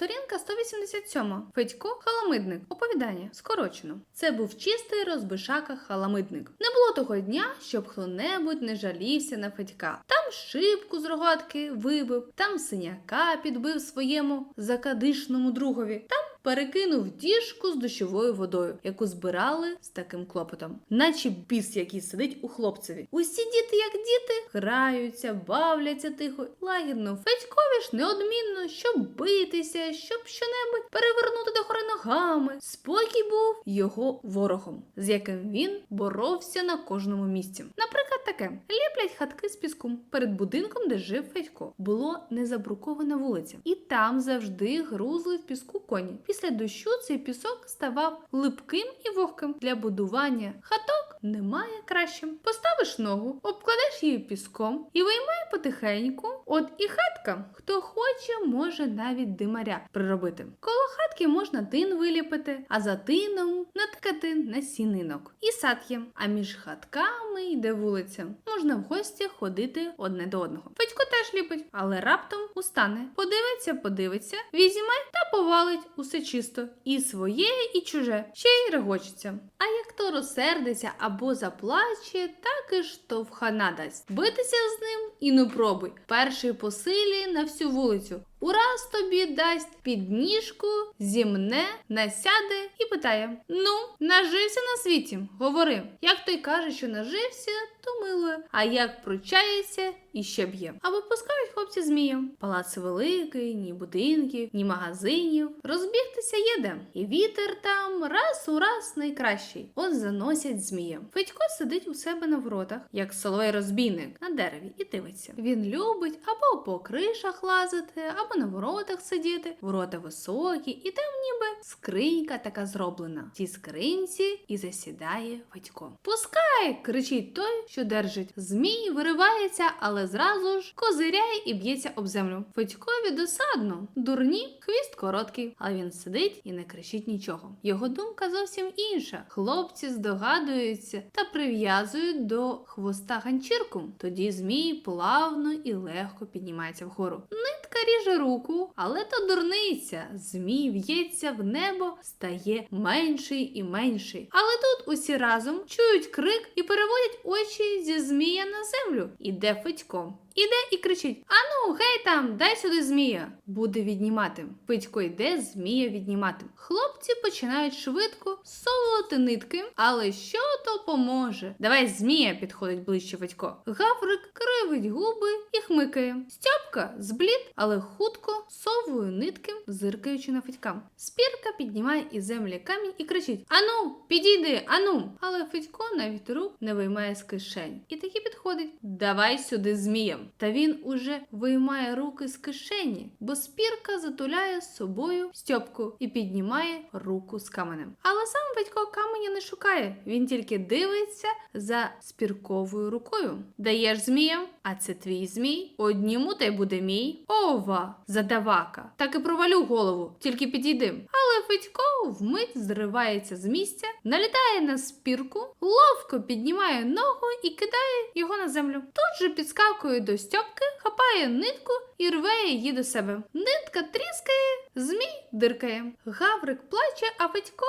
Сторінка 187. Федько Халамидник. Оповідання. Скорочено. Це був чистий розбишака халамидник. Не було того дня, щоб хто-небудь не жалівся на Федька. Там шибку з рогатки вибив, там синяка підбив своєму закадишному другові. Там перекинув діжку з дощовою водою, яку збирали з таким клопотом, наче біс, який сидить у хлопцеві. Усі діти, як діти, граються, бавляться тихо, лагідно. Федькові ж неодмінно, щоб битися, щоб щонебудь перевернути до гори ногами. Спокій був його ворогом, з яким він боровся на кожному місці. Наприклад, таке: ліплять хатки з піску перед будинком, де жив Федько. Було незабрукована вулиця, і там завжди грузли в піску коні. Після дощу цей пісок ставав липким і вогким. Для будування хаток немає кращим. Поставиш ногу, обкладеш її піском і виймай потихеньку. От і хатка, хто хоче, може навіть димаря приробити. Коло хатки можна тин виліпити, а за тином наткати насінинок. І сад є. А між хатками йде вулиця. Можна в гості ходити одне до одного. Федько теж ліпить, але раптом устане. Подивиться, подивиться, візьме та повалить усе чисто. І своє, і чуже, ще й регочеться. А як то розсердиться або заплаче, так і штовхана дасть. Битися з ним і не пробуй. Перший по силі на всю вулицю. Ураз тобі дасть підніжку, зімне, насяде і питає: Ну, нажився на світі? Говори. Як той каже, що нажився, то милує, а як пручається, і ще б'є. Або пускають хлопці змію. Палац великий, ні будинків, ні магазинів. Розбігтися є де. І вітер там раз у раз найкращий. От заносять змія. Федько сидить у себе на воротах, як соловей розбійник на дереві, і дивиться. Він любить або по кришах лазити, або на воротах сидіти. Ворота високі, і там ніби скринька така зроблена. В цій скринці і засідає Федько. Пускай! кричить той, що держить. Змій виривається, але зразу ж козиряє і б'ється об землю. Федькові досадно. Дурні, хвіст короткий, але він сидить і не кричить нічого. Його думка зовсім інша. Хлопці здогадуються та прив'язують до хвоста ганчірку. Тоді змій плавно і легко піднімається вгору. Нитка ріже руку, але то дурниця. Змій в'ється в небо, стає менший і менший. Але тут усі разом чують крик і переводять очі зі змія на землю. Іде Федько. Іде і кричить: Ану, гей там, дай сюди змія. Буде віднімати. Федько йде змія віднімати. Хлопці починають швидко совувати нитки, але що то поможе? Давай змія підходить ближче Федько. Гаврик кривить губи і хмикає. Стьопка зблід, але хутко совує нитки, зиркаючи на Федька. Спірка піднімає із землі камінь і кричить: Ану, підійди, ану. Але Федько навіть рук не виймає з кишень. І таки підходить: Давай сюди змія. Та він уже виймає руки з кишені, бо спірка затуляє з собою Стьопку і піднімає руку з каменем. Але сам батько каменя не шукає, він тільки дивиться за спірковою рукою. Даєш змія, а це твій змій. Одніму та й буде мій. Ова, задавака. Так і провалю голову, тільки підійди. Але Федько вмить зривається з місця, налітає на спірку, ловко піднімає ногу і кидає його на землю. Тут же підскакує до Стьопки, хапає нитку і рве її до себе. Нитка тріскає, змій диркає. Гаврик плаче, а Федько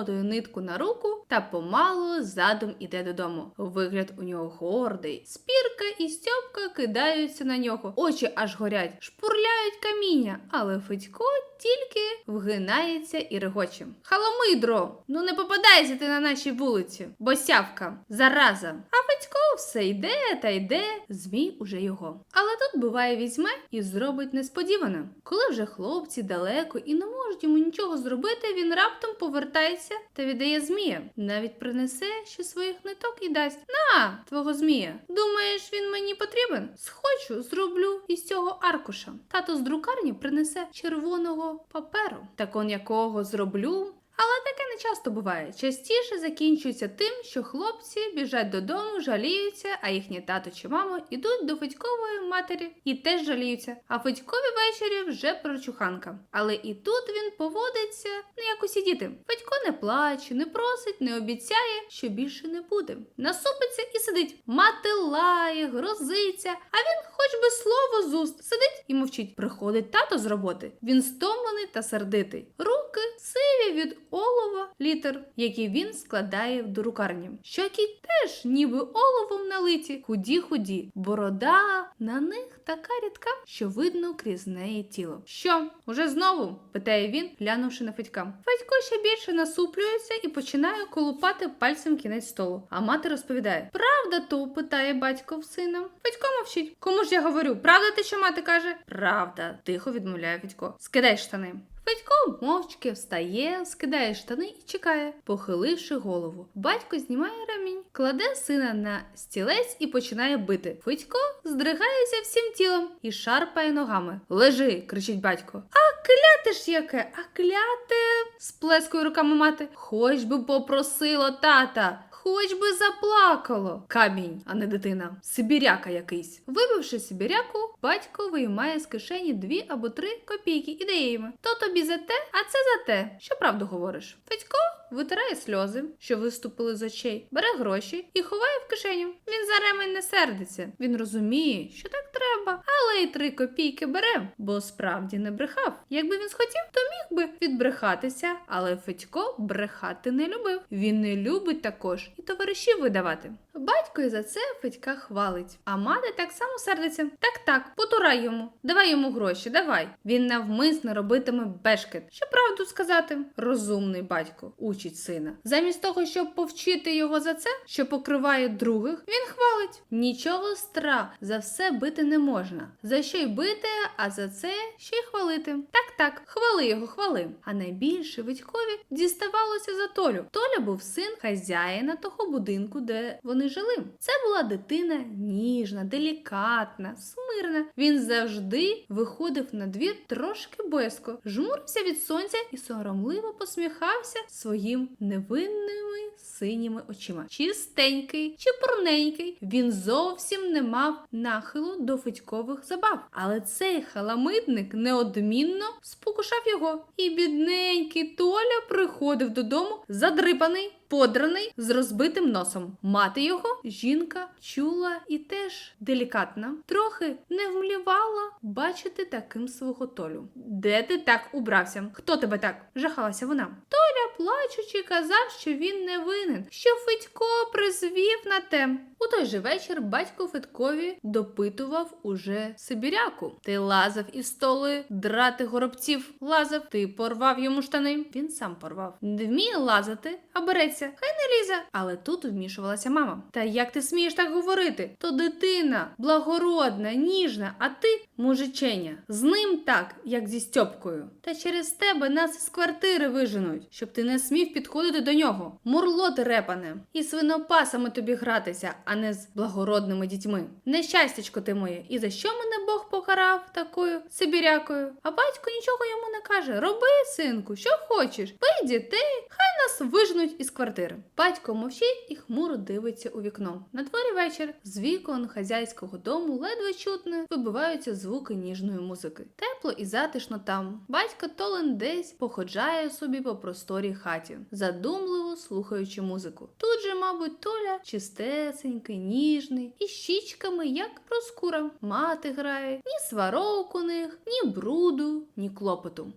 намотує нитку на руку та помалу задом іде додому. Вигляд у нього гордий. Спірка і Стьопка кидаються на нього. Очі аж горять, шпурляють каміння, але Федько тільки вгинається і регоче. Халамидро, ну не попадайся ти на нашій вулиці, босявка, зараза. Федько все йде та йде, змій уже його. Але тут буває візьме і зробить несподіване. Коли вже хлопці далеко і не можуть йому нічого зробити, він раптом повертається та віддає змія. Навіть принесе ще своїх ниток і дасть. На, твого змія. Думаєш, він мені потрібен? Схочу, зроблю із цього аркуша. Тато з друкарні принесе червоного паперу, так он якого зроблю. Часто буває. Частіше закінчується тим, що хлопці біжать додому, жаліються, а їхні тато чи мамо ідуть до Федькової матері і теж жаліються. А Федькові ввечері вже прочуханка. Але і тут він поводиться не як усі діти. Федько не плаче, не просить, не обіцяє, що більше не буде. Насупиться і сидить. Мати лає, грозиться, а він хоч би слово з уст. Сидить і мовчить. Приходить тато з роботи. Він стомлений та сердитий. Руки сиві від олова літер, які він складає до друкарні. Щоки теж ніби оловом налиті, худі-худі. Борода на них така рідка, що видно крізь неї тіло. Що, уже знову? питає він, глянувши на Федька. Федько ще більше насуплюється і починає колупати пальцем кінець столу. А мати розповідає: Правда то? питає батько в сина. Федько мовчить. Кому ж я говорю? Правда те, що мати каже? Правда, тихо відмовляє Федько. Скидай штани. Федько мовчки встає, скидає штани і чекає, похиливши голову. Батько знімає ремінь, кладе сина на стілець і починає бити. Федько здригається всім тілом і шарпає ногами. Лежи, кричить батько. А кляте ж яке, а кляте, сплескує руками мати. Хоч би попросило тата. Хоч би заплакало. Камінь, а не дитина. Сибіряка якийсь. Вибивши сибіряку, батько виймає з кишені дві або три копійки і дає йому. То тобі за те, а це за те. Що правду говориш? Федько витирає сльози, що виступили з очей, бере гроші і ховає в кишеню. Він за ремень не сердиться. Він розуміє, що так треба, але й три копійки бере, бо справді не брехав. Якби він схотів, то би відбрехатися, але Федько брехати не любив. Він не любить також і товаришів видавати. Батько і за це Федька хвалить, а мати так само сердиться. Так, так, потурай йому, давай йому гроші, давай. Він навмисно робитиме бешкет. Що правду сказати? Розумний батько учить сина. Замість того, щоб повчити його за це, що покриває других, він хвалить. Нічого стра, за все бити не можна. За що й бити, а за це ще й хвалити. Так, так, хвали його, хвали. А найбільше Витькові діставалося за Толю. Толя був син хазяїна того будинку, де вони жили. Це була дитина ніжна, делікатна, смирна. Він завжди виходив на двір трошки боязко, жмурився від сонця і соромливо посміхався своїм невинними синіми очима. Чистенький, чепурненький, він зовсім не мав нахилу до федькових забав. Але цей халамидник неодмінно спокушав його. І бідненький Толя приходив додому задрипаний. Подраний з розбитим носом. Мати його жінка чула і теж делікатна, трохи не вмлівала бачити таким свого Толю. Де ти так убрався? Хто тебе так? жахалася вона. Толя, плачучи, казав, що він не винен, що Федько призвів на те. У той же вечір батько Федькові допитував уже Сибіряку. Ти лазав із столи драти горобців. Лазав, ти порвав йому штани. Він сам порвав. Не вміє лазати, а береться. Хай не лізе. Але тут вмішувалася мама. Та як ти смієш так говорити? То дитина благородна, ніжна, а ти мужиченя. З ним так, як зі Стьопкою. Та через тебе нас із квартири виженуть, щоб ти не смів підходити до нього. Мурло ти репане, і свинопасами тобі гратися, а не з благородними дітьми. Нещастячко ти моє, і за що мене Бог покарав такою сибірякою? А батько нічого йому не каже. Роби, синку, що хочеш. Бий дітей, хай нас виженуть із квартири. Батько мовчить і хмуро дивиться у вікно. На дворі вечір з вікон хазяйського дому ледве чутно вибиваються звуки ніжної музики. Тепло і затишно там. Батько Толен десь походжає собі по просторій хаті, задумливо слухаючи музику. Тут же, мабуть, Толя чистесенький, ніжний, і щічками, як проскура. Мати грає, ні сварок у них, ні бруду, ні клопоту.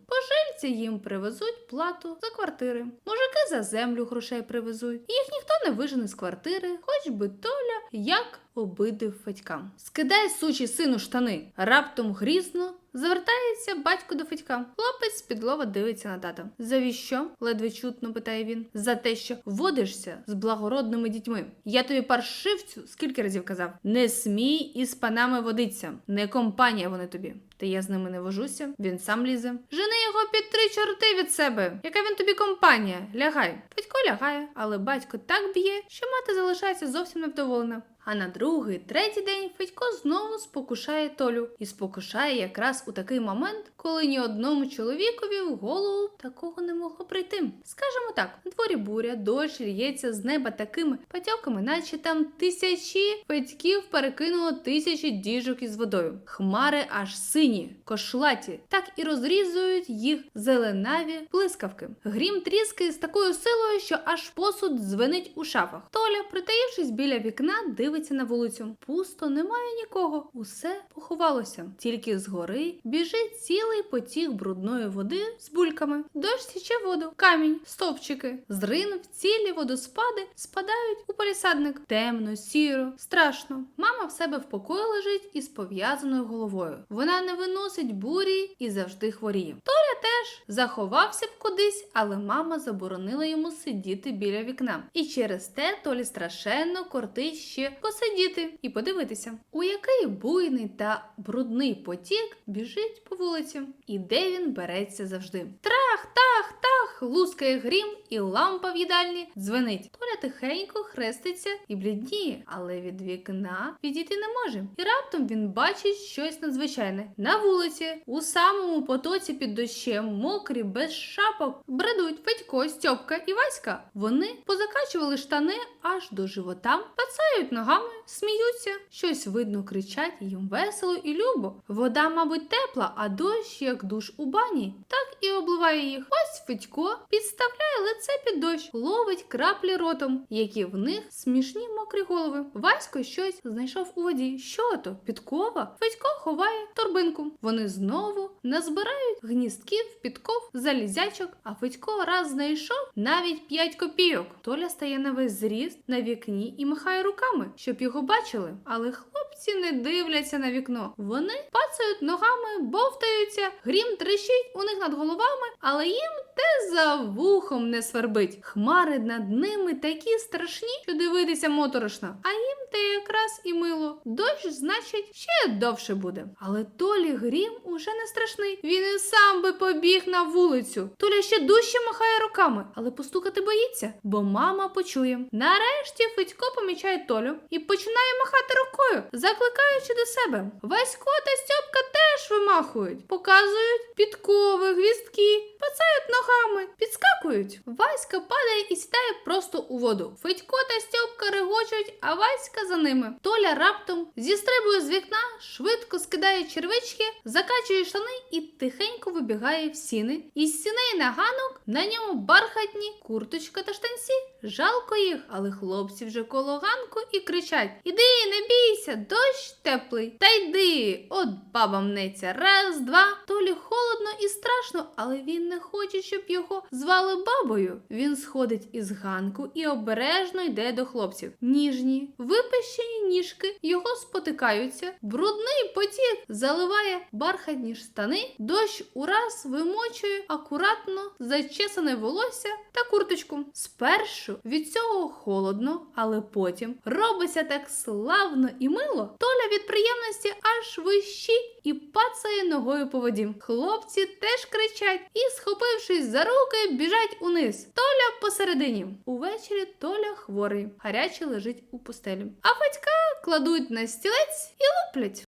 Пожильці їм привезуть плату за квартири. Мужики за землю грошей привезуть. Їх ніхто не вижене з квартири, хоч би Толя як обидив батькам. Скидай сучі сину штани. Раптом грізно Звертається батько до Федька. Хлопець з-під дивиться на тата. Завіщо? ледве чутно питає він. За те, що водишся з благородними дітьми. Я тобі паршивцю скільки разів казав: не смій із панами водиться, не компанія вони тобі. Та я з ними не вожуся, він сам лізе. Жени його під три чорти від себе. Яка він тобі компанія? Лягай. Федько лягає, але батько так б'є, що мати залишається зовсім невдоволена. А на другий, третій день Федько знову спокушає Толю і спокушає якраз у такий момент, коли ні одному чоловікові в голову такого не могло прийти. Скажемо так, на дворі буря, дощ лється з неба такими патьоками, наче там тисячі Федьків перекинуло тисячі діжок із водою. Хмари аж сині, кошлаті, так і розрізують їх зеленаві блискавки. Грім тріскає з такою силою, що аж посуд дзвенить у шафах. Толя, притаївшись біля вікна, дивиться дивиться на вулицю. Пусто, немає нікого. Усе поховалося. Тільки згори біжить цілий потік брудної води з бульками. Дощ січе воду, камінь, стовпчики. З рин в цілі водоспади спадають у палісадник. Темно, сіро, страшно. Мама в себе в покої лежить із пов'язаною головою. Вона не виносить бурі і завжди хворіє. Толя теж заховався б кудись, але мама заборонила йому сидіти біля вікна. І через те Толі страшенно кортить ще посидіти і подивитися, у який буйний та брудний потік біжить по вулиці, і де він береться завжди. Трах, тах, тах, лускає грім, і лампа в їдальні дзвенить. Толя тихенько хреститься і блідніє, але від вікна відійти не може. І раптом він бачить щось надзвичайне. На вулиці, у самому потоці під дощем, мокрі, без шапок, бредуть Федько, Стьопка і Васька. Вони позакачували штани аж до живота, пацають ногами, hangen. Сміються, щось видно кричать, їм весело і любо. Вода, мабуть, тепла, а дощ, як душ у бані, так і обливає їх. Ось Федько підставляє лице під дощ, ловить краплі ротом, які в них смішні мокрі голови. Васько щось знайшов у воді. Що то? Підкова? Федько ховає торбинку. Вони знову назбирають гністків, підков, залізячок, а Федько раз знайшов навіть 5 копійок. Толя стає на весь зріст на вікні і махає руками, щоб його бачили. Але хлопці не дивляться на вікно. Вони пацають ногами, бовтаються, грім трещить у них над головами, але їм те за вухом не свербить. Хмари над ними такі страшні, що дивитися моторошно. А їм те якраз і мило. Дощ, значить, ще довше буде. Але Толі грім уже не страшний. Він і сам би побіг на вулицю. Толя ще дужче махає руками, але постукати боїться, бо мама почує. Нарешті Федько помічає Толю і починає махати рукою, закликаючи до себе. Васько та Стьопка теж вимахують, показують підкови, гвістки, пацають ногами, підскакують. Васька падає і сідає просто у воду. Федько та Стьопка регочуть, а Васька за ними. Толя раптом зістрибує з вікна, швидко скидає червички, закачує штани і тихенько вибігає в сіни. Із сіней на ганок на ньому бархатні курточка та штанці. Жалко їх, але хлопці вже коло ганку і кричать: Іди, не бійся, дощ теплий. Та йди. От баба мнеться. Раз, два. Толі холодно і страшно, але він не хоче, щоб його звали бабою. Він сходить із ганку і обережно йде до хлопців. Ніжні, випещені ніжки його спотикаються. Брудний потік заливає бархатні штани. Дощ ураз вимочує акуратно зачесане волосся та курточку. Спершу від цього холодно, але потім робиться так славно і мило. Толя від приємності аж вищить і пацає ногою по воді. Хлопці теж кричать і, схопившись за руки, біжать униз. Толя посередині. Увечері Толя хворий, гаряче лежить у пустелі. А батька кладуть на стілець і луплять.